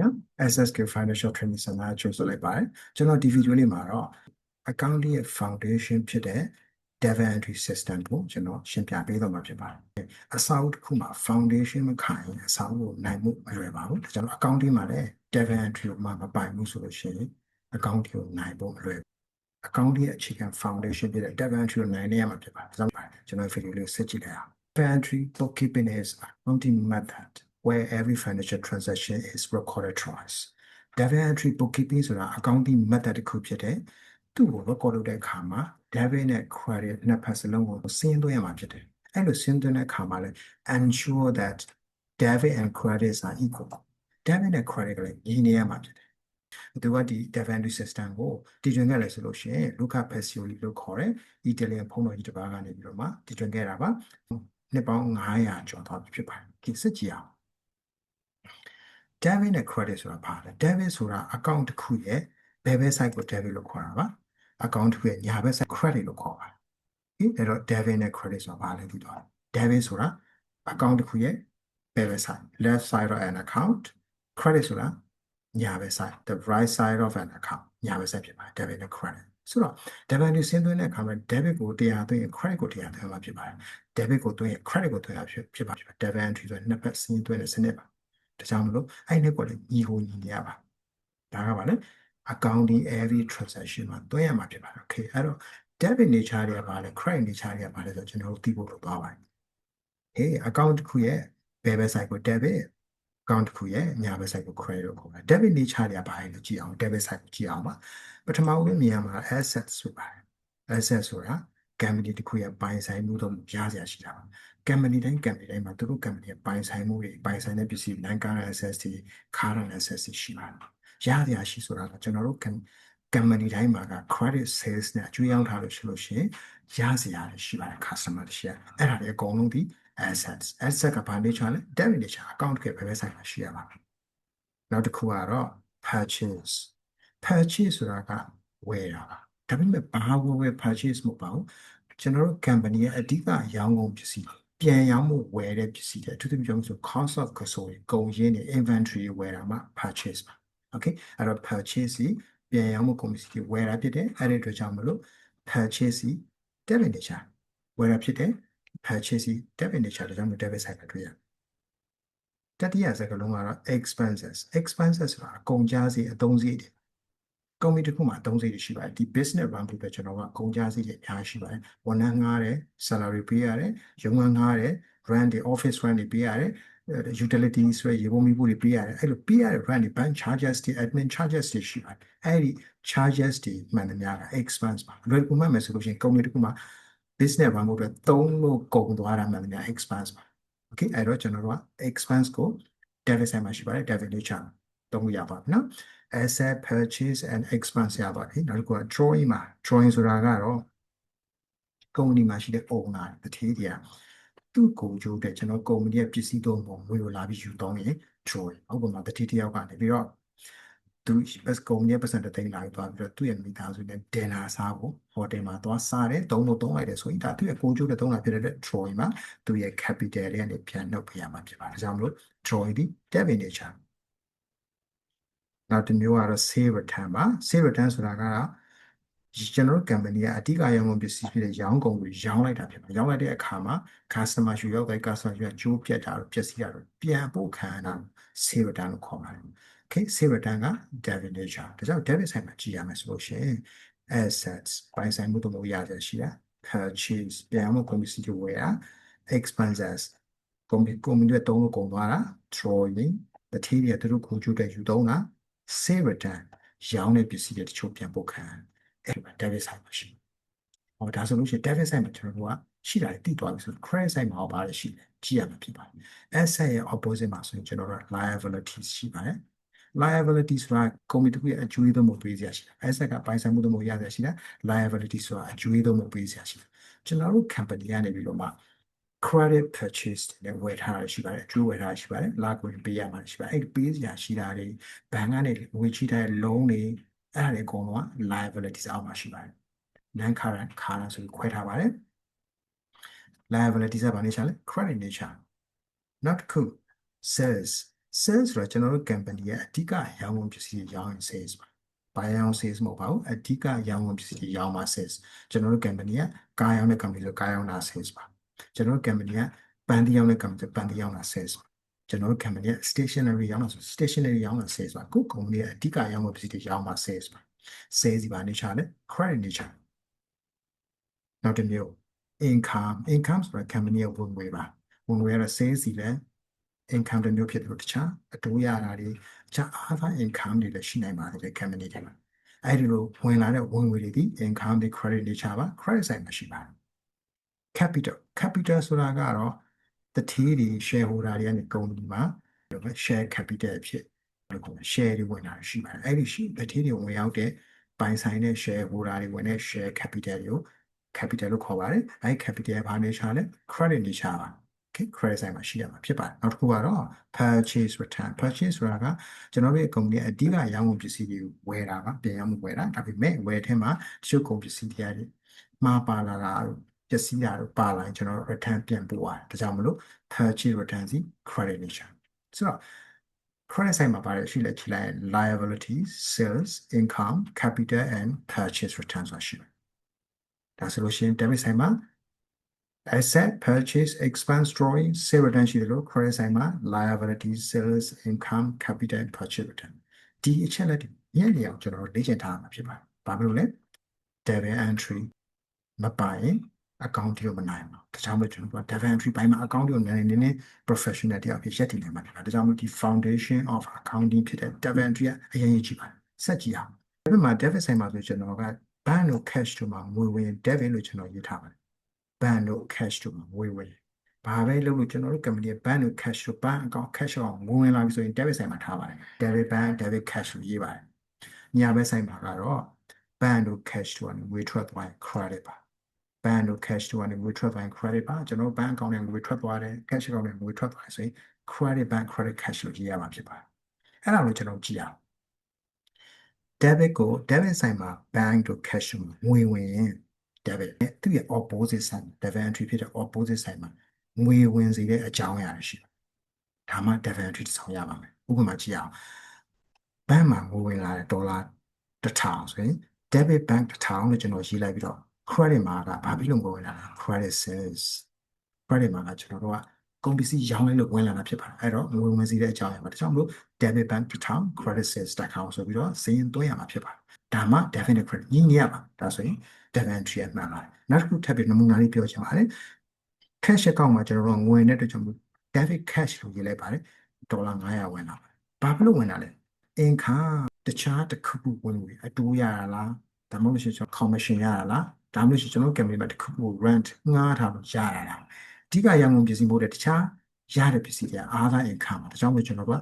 နော် SSK Financial Training Center ချိုးဆိုလိုက်ပါတယ်ကျွန်တော်ဒီဗီဒီယိုလေးမှာတော့ accounting ရဲ့ foundation ဖြစ်တဲ့ data entry system ကိုကျွန်တော်ရှင်းပြပေးတော့မှာဖြစ်ပါတယ်အစအုပ်တစ်ခုမှာ foundation မခိုင်အစအုပ်ကိုနိုင်မှုမလွယ်ပါဘူးကျွန်တော် accounting မှာလည်း data entry ကိုမှမပိုင်ဘူးဆိုလို့ရှိရင် accounting ကိုနိုင်ဖို့မလွယ် accounting ရဲ့အခြေခံ foundation ဖြစ်တဲ့ data entry ကိုနိုင်နေရမှာဖြစ်ပါတယ်ဒါကြောင့်ကျွန်တော်ဗီဒီယိုလေးဆက်ကြည့်လိုက်အောင် data entry bookkeeping is a accounting method where every financial transaction is recorded twice data entry bookkeeping ဆိုတာ accounting method တစ်ခုဖြစ်တဲ့သူ့ကို record လုပ်တဲ့အခါမှာ debit နဲ့ credit နှစ်ဖက်စလုံးကိုစင်းသွင်းရမှာဖြစ်တယ်။အဲ့လိုစင်းသွင်းတဲ့အခါမှာလည်း ensure that debit and credit are equal debit နဲ့ credit ကလည်းညီနေရမှာဖြစ်တယ်။သူကဒီ debit system ကိုတည်ထွင်ခဲ့တယ်ဆိုလို့ရှိရင် Luca Pacioli လို့ခေါ်တဲ့ Italian ဖုန်းတော်ကြီးတစ်ပါးကနေပြီးတော့မှတည်ထွင်ခဲ့တာပါ။နှစ်ပေါင်း900ကျော်သွားပြီဖြစ်ပါတယ်။ဒီစစ်ကြည့်အောင် debit နဲ့ credit ဆိုတာဘာလဲ debit ဆိုတာ account တစ်ခုရဲ့ဘယ်ဘက် side ကို debit လို့ခေါ်တာပါ account တစ်ခုရဲ့ညာဘက် side credit လို့ခေါ်ပါတယ်ဒီအဲ့တော့ debit နဲ့ credit ဆိုတာဘာလဲသိတော့ debit ဆိုတာ account တစ်ခုရဲ့ဘယ်ဘက် side left side of an account credit ဆိုတာညာဘက် side the right side of an account ညာဘက် side ဖြစ်ပါတယ် debit နဲ့ credit ဆိုတော့ debit ကိုဆင်းသွင်းတဲ့အခါမှာ debit ကိုတရားသွင်းရင် credit ကိုတရားသွင်းမှာဖြစ်ပါတယ် debit ကိုသွင်းရင် credit ကိုသွင်းရဖြစ်ဖြစ်ပါဖြစ်ပါ debit entry ဆိုနှစ်ဖက်ဆင်းသွင်းတဲ့စနစ်ပါ ဒါကြောင့်မလို့အဲ့ဒီကိုလည်းညီကိုညီနေရပါဒါကပါလေ accounting every transaction မှာတွဲရမှာဖြစ်ပါတယ် okay အဲ့တော့ debit nature တွေကပါလေ credit nature တွေကပါလေဆိုတော့ကျွန်တော်တို့သိဖို့လိုသွားပါတယ် hey account တစ်ခုရဲ့ဘယ်ဘက် side ကို debit account တစ်ခုရဲ့ညာဘက် side ကို credit လို့ခေါ်ပါတယ် debit nature တွေကပါလေလို့ကြည့်အောင် debit side ကိုကြည့်အောင်ပါပထမဦးဆုံးမြင်ရမှာ asset ဆိုပါတယ် asset ဆိုတာ company တစ်ခုရဲ့ပိုင်ဆိုင်မှုတော့ရစရာရှိတာပါ company တိုင်း company တိုင်းမှာသူတို့ company ရဲ့ပိုင်ဆိုင်မှုတွေပိုင်ဆိုင်တဲ့ပစ္စည်း non current assets တွေ current assets တွေရှိပါတယ်ရစရာရှိဆိုတာကကျွန်တော်တို့ company တိုင်းမှာက credit sales နဲ့အကျွေးရောက်ထားလို့ရှိလို့ရှိရင်ရစရာရှိပါတယ် customer တွေရှိရအဲ့ဒါတွေအကုန်လုံးဒီ assets asset ကဘာ nature လဲ debit nature account ကဘယ်ဘက်ဆိုင်မှာရှိရပါမယ်နောက်တစ်ခုကတော့ purchase purchase ဆိုတာကဝယ်တာပါ ဒါပေမဲ့ဘာဝယ်ဝယ် purchase မဟုတ်ပါဘူးကျွန်တော်တို့ company ရဲ့အဓိကရောင်းကုန်ပစ္စည်းပြန်ရောင်းမှုဝယ်တဲ့ပစ္စည်းတွေအထူးသဖြင့်ပြောလို့ဆို cost of goods တွေကုန်ရင်းတွေ inventory ဝယ်တာမှ purchase ပါ okay အဲ့တော့ purchase ပြန်ရောင်းမှုကုန်ပစ္စည်းတွေဝယ်တာဖြစ်တယ်အဲ့ဒီအတွက်ကြောင့်မလို့ purchase debit nature ဝယ်တာဖြစ်တယ် purchase debit nature ဒါကြောင့်မို့ debit side ပဲတွေ့ရတတိယစကားလုံးကတော့ expenses expenses ဆိုတာအကုန်ကြားစီအသုံးစရိတ်တွေ ကုမ္ပဏီတစ်ခုမှာအသုံးစရိတ်တွေရှိပါတယ်ဒီ business run ဖို့အတွက်ကျွန်တော်ကကုန်ကြစရိတ်တွေအများကြီးရှိပါတယ်ဝန်ထမ်းငှားတယ် salary ပေးရတယ်ရုံးငှားတယ် rent တွေ office rent တွေပေးရတယ် utilities ဆိုရေပုံးမိဖို့တွေပေးရတယ်အဲ့လိုပေးရတဲ့ rent တွေ bank charges တွေ admin charges တွေရှိပါတယ်အဲ့ဒီ charges တွေမှန်တယ်များတာ expense ပါလွယ်ကူမှတ်မယ်ဆိုလို့ရှိရင်ကုမ္ပဏီတစ်ခုမှာ business run ဖို့အတွက်သုံးလို့ကုန်သွားတာမှန်တယ်များ expense ပါ okay အဲ့တော့ကျွန်တော်တို့က expense ကို debit side မှာရှိပါတယ် debit nature သုံးလို့ရပါပြီနော် asset purchase and expense ရပါပြီနောက်တစ်ခုက drawing မှာ drawing ဆိုတာကတော့ကုမ္ပဏီမှာရှိတဲ့ owner တတိယတွေကသူ့ကိုကြိုးတဲ့ကျွန်တော်ကုမ္ပဏီရဲ့ပစ္စည်းသုံးပုံငွေကိုလာပြီးယူသုံးရင် drawing ဥပမာတတိယယောက်ကနေပြီးတော့သူ best ကုမ္ပဏီရဲ့ပတ်စံတသိန်းလာပြီးသွားပြီးတော့သူ့ရဲ့မိသားစုနဲ့ dinner စားဖို့ hotel မှာသွားစားတယ်သုံးလို့သုံးလိုက်တယ်ဆိုရင်ဒါသူ့ရဲ့ကိုကြိုးတဲ့သုံးလာဖြစ်တဲ့ drawing မှာသူ့ရဲ့ capital တွေကနေပြန်နှုတ်ပြရမှာဖြစ်ပါတယ်ဒါကြောင့်မလို့ drawing ဒီ debit nature နောက်တစ်မျိုးကတော့ sale return ပါ sale return ဆိုတာကကျွန်တော်တို့ company ကအဓိကရောင်းကုန်ပစ္စည်းဖြစ်တဲ့ရောင်းကုန်ကိုရောင်းလိုက်တာဖြစ်ပါတယ်။ရောင်းလိုက်တဲ့အခါမှာ customer ရှူရောက်တဲ့ customer ရှူကကျိုးပြတ်တာတို့ပျက်စီးတာတို့ပြန်ပို့ခံရတာ sale return လို့ခေါ်ပါတယ်။ Okay sale return က debit nature ။ဒါကြောင့် debit side မှာကြည့်ရမယ်ဆိုလို့ရှိရင် assets ပိုင်ဆိုင်မှုတို့လို့ရတဲ့ရှိတာ purchase ပြန်မှုကုန်ပစ္စည်းတွေဝယ်တာ expenses ကုန်ကုမ္ပဏီတွေတုံးလို့ကုန်သွားတာ drawing တတိယသူတို့ကိုကျိုးတဲ့ယူသုံးတာ sale return ရောင်းတဲ့ပစ္စည်းတွေတချို့ပြန်ပို့ခံအဲ့မှာ debit side မှာရှိဟောဒါဆိုလို့ရှိရင် debit side မှာကျွန်တော်တို့ကရှိတာတည်သွားပြီဆို credit side မှာဘာလဲရှိလဲကြည့်ရမှာဖြစ်ပါတယ် asset ရဲ့ opposite မှာဆိုရင်ကျွန်တော်တို့ liabilities ရှိပါတယ် liability ဆိုတာကုမ္ပဏီတစ်ခုရဲ့အကျိုးသုံးမှုပေးစရာရှိတာ asset ကပိုင်ဆိုင်မှုသုံးမှုရစရာရှိတာ liability ဆိုတာအကျိုးသုံးမှုပေးစရာရှိတာကျွန်တော်တို့ company ကနေပြီးတော့မှ credit purchase နဲ့ဝယ်ထားရရှိပါတယ်အကျိုးဝယ်ထားရရှိပါတယ်လာကိုပေးရမှာရှိပါတယ်အဲ့ပေးစရာရှိတာတွေဘဏ်ကနေငွေချီးတဲ့ loan တွေအဲ့ဒါတွေအကုန်လုံးက liabilities အောက်မှာရှိပါတယ် non current current ဆိုပြီးခွဲထားပါတယ် liabilities ကဘာ nature လဲ credit nature နောက်တစ်ခု sales sales ဆိုတော့ကျွန်တော်တို့ company ရဲ့အဓိကရောင်းဝယ်ပစ္စည်းတွေရောင်းရင် sales ပါ။ဘာရောင်း sales မဟုတ်ပါဘူး။အဓိကရောင်းဝယ်ပစ္စည်းတွေရောင်းမှာ sales ကျွန်တော်တို့ company ကကားရောင်းတဲ့ company ဆိုကားရောင်းတာ sales ပါ။ ကျွန်တော်တို့ company ကပန်းတီးရောင်းတဲ့ company ဆိုပန်းတီးရောင်းတာ sales ပါ။ကျွန်တော်တို့ company က stationery ရောင်းတာဆို stationery ရောင်းတာ sales ပါ။ကိုယ့် company ရဲ့အဓိကရောင်းဝယ်ပစ္စည်းတွေရောင်းမှာ sales ပါ။ sales ဒီပါ nature နဲ့ credit nature နောက်တစ်မျိုး income income ဆိုတာ company ရဲ့ဝင်ငွေပါဝင်ငွေကတော့ sales စီလဲ income တစ်မျိုးဖြစ်တယ်လို့တခြားအတိုးရတာတွေတခြား other income တွေလည်းရှိနိုင်ပါတယ်ဒီ company တွေမှာအဲ့ဒီလိုဝင်လာတဲ့ဝင်ငွေတွေဒီ income တွေ credit တွေချပါ credit side မှာရှိပါတယ် capital capital ဆိုတာကတော့တတိတွေ shareholder တွေကနေကုမ္ပဏီမှာ share capital အဖြစ်လို့ခေါ်တယ် share တွေဝင်လာတာရှိပါတယ်အဲ့ဒီရှိတတိတွေဝင်ရောက်တဲ့ပိုင်ဆိုင်တဲ့ shareholder တွေဝင်တဲ့ share capital တွေကို capital လို့ခေါ်ပါတယ်။အဲဒီ capital ဘာ nature လဲ credit nature ပါ။ okay credit side မှာရှိရမှာဖြစ်ပါတယ်။နောက်တစ်ခုကတော့ purchase return purchase ဆိုတာကကျွန်တော်တို့ရဲ့ company အဓိကရောင်းကုန်ပစ္စည်းတွေကိုဝယ်တာပါပြန်ရောင်းမှုဝယ်တာဒါပေမဲ့ဝယ်ထဲမှာတချို့ကုန်ပစ္စည်းတွေရတယ်မှားပါလာတာ တို့ပစ္စည်းတာတို့ပါလာရင်ကျွန်တော်တို့ return ပြန်ပို့ရတယ်ဒါကြောင့်မလို့ purchase return စီ credit nature ဆိုတော့ credit side မှာပါတယ်ရှိလဲကြည့်လိုက်ရင် liabilities sales income capital and purchase return ဆိုတာရှိတယ်ဒါဆိုလို့ရှိရင် debit side မှာ asset purchase expense drawing sale return ရှိတယ်လို့ credit side မှာ liability sales income capital and purchase return ဒီအချက်လက်တွေညံ့နေအောင်ကျွန်တော်တို့လေ့ကျင့်ထားမှာဖြစ်ပါတယ်။ဘာဖြစ်လို့လဲ debit entry မပိုင် account တွေကိုမနိုင်ဘူး။ဒါကြောင့်မို့ကျွန်တော်တို့ debit entry ဘိုင်းမှာ account တွေကိုနည်းနည်းနည်း professional တယောက်ဖြစ်ရက်တည်နေမှာဖြစ်ပါတယ်။ဒါကြောင့်မို့ဒီ foundation of accounting ဖြစ်တဲ့ debit entry ကအရင်ကြီးပါတယ်။ဆက်ကြည့်အောင်။ဒီမှာ debit side မှာဆိုကျွန်တော်က bank တို့ cash တို့မှာငွေဝင် debit လို့ကျွန်တော်ရေးထားပါတယ် bank တို့ cash တို့မှာငွေဝင်ဘာပဲလုပ်လို့ကျွန်တော်တို့ company ရဲ့ bank တို့ cash တို့ bank account cash အောင်ငွေဝင်လာပြီဆိုရင် debit ဆိုင်မှာထားပါတယ် debit bank debit cash လို့ရေးပါတယ်ညာဘက်ဆိုင်မှာကတော့ bank တို့ cash တို့ကနေငွေထွက်သွားရင် credit ပါ bank တို့ cash တို့ကနေငွေထွက်သွားရင် credit ပါကျွန်တော်တို့ bank account နဲ့ငွေထွက်သွားတယ် cash account နဲ့ငွေထွက်သွားတယ်ဆိုရင် credit bank credit cash လို့ရေးရမှာဖြစ်ပါတယ်အဲ့ဒါကိုကျွန်တော်ကြည့်အောင် debit ကို debit ဆိုင်မှာ bank တို့ cash တို့မှာငွေဝင်ရင် debit နဲ့သူ့ရဲ့ opposite side debit entry ဖြစ်တဲ့ opposite side မှာငွေဝင်စေတဲ့အကြောင်းအရာတွေရှိတယ်။ဒါမှ debit entry တစ်ဆောင်ရပါမယ်။ဥပမာကြည့်အောင်ဘဏ်မှာငွေဝင်လာတဲ့ဒေါ်လာ1000ဆိုရင် debit bank 1000လို့ကျွန်တော်ရေးလိုက်ပြီးတော့ credit မှာကဘာဖြစ်လို့ငွေဝင်လာလဲ credit sales credit မှာကကျွန်တော်တို့ကကုန်ပစ္စည်းရောင်းလိုက်လို့ဝင်လာတာဖြစ်ပါတယ်အဲ့တော့ငွေဝင်စီတဲ့အကြောင်းအရာပါဒါကြောင့်မလို့ debit bank 1000 credit sales တက်အောင်ဆိုပြီးတော့စည်ရင်သွင်းရမှာဖြစ်ပါတယ်ဒါမှ definite credit ညီညီရပါဒါဆိုရင် debit entry အမှန်ပါတယ်နောက်တစ်ခုထပ်ပြီးနမူနာလေးပြောချင်ပါတယ် cash account မှာကျွန်တော်တို့ငွေနဲ့တချို့ debit cash လို့ရေးလိုက်ပါတယ်ဒေါ်လာ900ဝင်လာပါတယ်ဘာဖြစ်လို့ဝင်လာလဲ income တခြားတစ်ခုခုဝင်ငွေအတိုးရတာလားဒါမှမဟုတ်ရှင်ကျွန်တော် commission ရတာလား ဒါမှမဟုတ်ရှင်ကျွန်တော် company မှာတစ်ခုခု rent ငှားထားလို့ရတာလားအဓိကရန်ကုန်ပစ္စည်းမို့တဲ့တခြားရတဲ့ပစ္စည်းတွေက other income ပါဒါကြောင့်မို့ကျွန်တော်က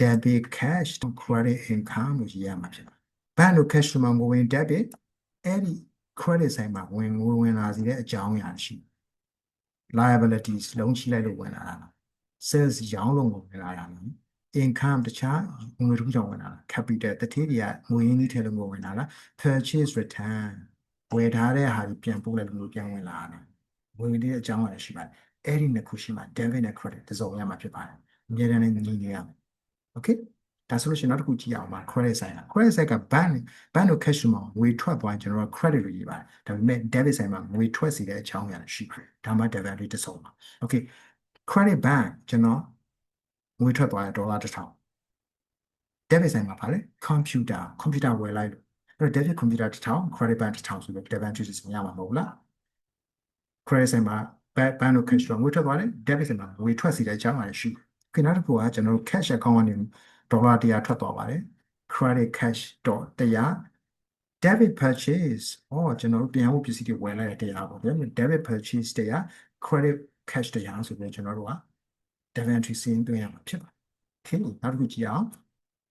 debit cash credit income လို့ရေးရမှာဖြစ်ပါတယ်ဘဏ်တို့ cash မှာငွေဝင် debit အဲ့ဒီ credit ဆိုင်မှာဝင်ငွေဝင်လာစီတဲ့အကြောင်းအရာရှိတယ် liabilities လုံးချိလိုက်လို့ဝင်လာတာလား sales ရောင်းလို့ဝင်လာတာလား income တခြားငွေတစ်ခုကြောင့်ဝင်လာတာ capital တတိယငွေရင်းနှီးထည့်လို့ငွေဝင်လာလား purchase return ဝယ်ထားတဲ့ဟာကြီးပြန်ပို့လိုက်လို့ပြန်ဝင်လာတာငွေရင်းနှီးတဲ့အကြောင်းအရာရှိပါတယ်အဲ့ဒီနှစ်ခုရှိမှ debit နဲ့ credit တစ်စုံရမှာဖြစ်ပါတယ်အများနဲ့ညီနေရမယ် okay ဒါဆိုလို့ရှိရင်နောက်တစ်ခုကြည့်အောင်ပါ credit side က credit side က bank bank တို့ cash မှာငွေထွက်သွားရင်ကျွန်တော်တို့ credit လို့ရေးပါတယ်ဒါပေမဲ့ debit side မှာငွေထွက်စီတဲ့အကြောင်းအရာရှိပါတယ်ဒါမှ debit လေးတစ်စုံပါ okay credit bank ကျွန်တော်ငွေထွက်သွားရင်ဒေါ်လာတစ်ထောင် debit side မှာပါလေ computer computer ဝယ်လိုက်လို့ အဲ့တော့ debit computer တစ်ထောင် credit bank တစ်ထောင်ဆိုပြီး debit entry စီရမှာမဟုတ်လား credit side မှာ bank bank တို့ cash တို့ငွေထွက်သွားတယ် debit side မှာငွေထွက်စီတဲ့အကြောင်းအရာရှိတယ် okay နောက်တစ်ခုကကျွန်တော်တို့ cash account ကနေဒေါ်လာ100ထွက်သွားပါတယ် credit cash တော့100 debit purchase ဩကျွန်တော်တို့ပြန်ဖို့ပစ္စည်းတွေဝယ်လိုက်တဲ့100ပေါ့ဗျာ debit purchase 100 credit cash 100ဆိုပြီးကျွန်တော်တို့က debit entry စီးရင်သွင်းရမှာဖြစ်ပါတယ် okay နောက်တစ်ခုကြည့်အောင်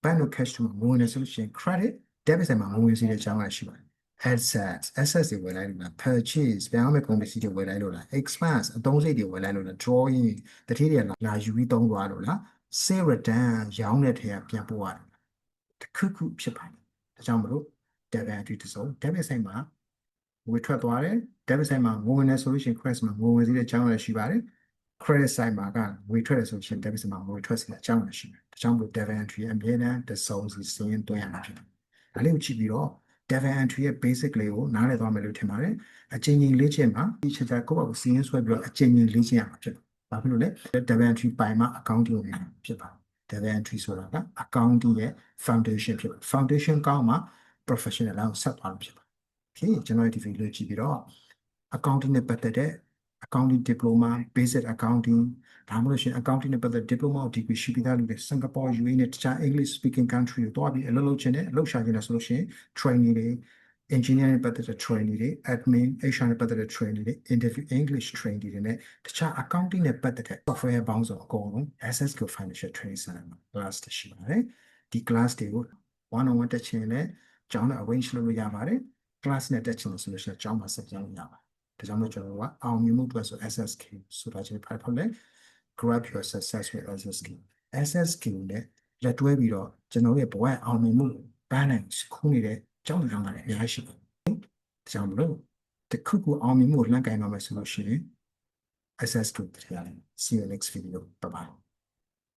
bank တို့ cash တို့ငွေနဲ့ဆိုလို့ရှိရင် credit debit ဆိုင်မှာငွေစီတဲ့အကြောင်းအရာရှိပါတယ် assets assets တွေဝယ်လိုက်လို့လား purchase ပြန်အောင်မဲ့ကုန်ပစ္စည်းတွေဝယ်လိုက်လို့လား expense အသုံးစရိတ်တွေဝယ်လိုက်လို့လား drawing တတိယလာလာယူပြီးသုံးသွားလို့လား sale return ရောင်းတဲ့ထဲကပြန်ပို့ရတယ်တစ်ခုခုဖြစ်ပါတယ်ဒါကြောင့်မလို့ debit entry တစ်စုံ debit ဆိုင်မှာငွေထွက်သွားတယ် debit ဆိုင်မှာငွေဝင်နေဆိုလို့ရှိရင် credit မှာငွေဝင်စီတဲ့အကြောင်းအရာရှိပါတယ် credit side မှာကငွေထွက်ရဆိုရှင် debit မှာငွေထွက်စီအကြောင်းလည်းရှိတယ်။ဒါကြောင့်မို့ debit entry အမြဲတမ်းတစ်စုံစီစင်းသွင်းရမှာဖြစ်တယ်။ ဒါလေးကိုကြည့်ပြီးတော့ debit entry ရဲ့ basic လေးကိုနားလည်သွားမယ်လို့ထင်ပါတယ်။အချိန်ချင်းလေ့ကျင့်မှာဒီချက်ချက်ကိုယ့်ဘာကိုစင်းဆွဲပြီးတော့အချိန်ချင်းလေ့ကျင့်ရမှာဖြစ်တယ်။ဘာဖြစ်လို့လဲ debit entry ပိုင်မှာ accounting ကိုဖြစ်ပါတယ်။ debit entry ဆိုတာက accounting ရဲ့ foundation ဖြစ်ပါတယ်။ foundation ကောင်းမှာ professional လောက်ဆက်သွားမှာဖြစ်ပါတယ်။ Okay ကျွန်တော်ဒီ video ကြည့်ပြီးတော့ accounting နဲ့ပတ်သက်တဲ့ accounting diploma basic accounting ဒါမှမဟုတ်ရှင် accounting နဲ့ပတ်သက် diploma of degree ရှိပြီးသားလူတွေ Singapore UAE နဲ့တခြား English speaking country ကိုတွားပြီးအလုပ်လုပ်ချင်တယ်အလုပ်ရှာချင်တယ်ဆိုလို့ရှိရင် training တွေ engineering နဲ့ပတ်သက်တဲ့ training တွေ admin HR နဲ့ပတ်သက်တဲ့ training တွေ interview English training တွေနဲ့တခြား accounting နဲ့ပတ်သက်တဲ့ software ပေါင်းစုံအကုန်လုံး SSQ Financial Training Center မှာ class တွေရှိပါတယ်ဒီ class တွေကို one on one တက်ချင်လည်းကျောင်းနဲ့ arrange လုပ်လို့ရပါတယ် class နဲ့တက်ချင်လို့ဆိုလို့ရှိရင်ကျောင်းမှာဆက်ပြောင်းလို့ရပါတယ်ဒါကြောင့်မို့ကျွန်တော်တို့ကအောင်မြင်မှုအတွက်ဆို SSK ဆိုတာကျွန်တော်ဖတ်ဖို့လဲ grab your success with SSK SSK နဲ့လက်တွဲပြီးတော့ကျွန်တော်ရဲ့ဘဝအောင်မြင်မှုပန်းနိုင်ခုနေတဲ့ကျောင်းကျောင်းတွေအများကြီးရှိပါတယ်ဒါကြောင့်မလို့တခုခုအောင်မြင်မှုကိုလန့်ကင်တော့မယ်ဆိုလို့ရှိရင် SSK တရားလဲ see you next video bye bye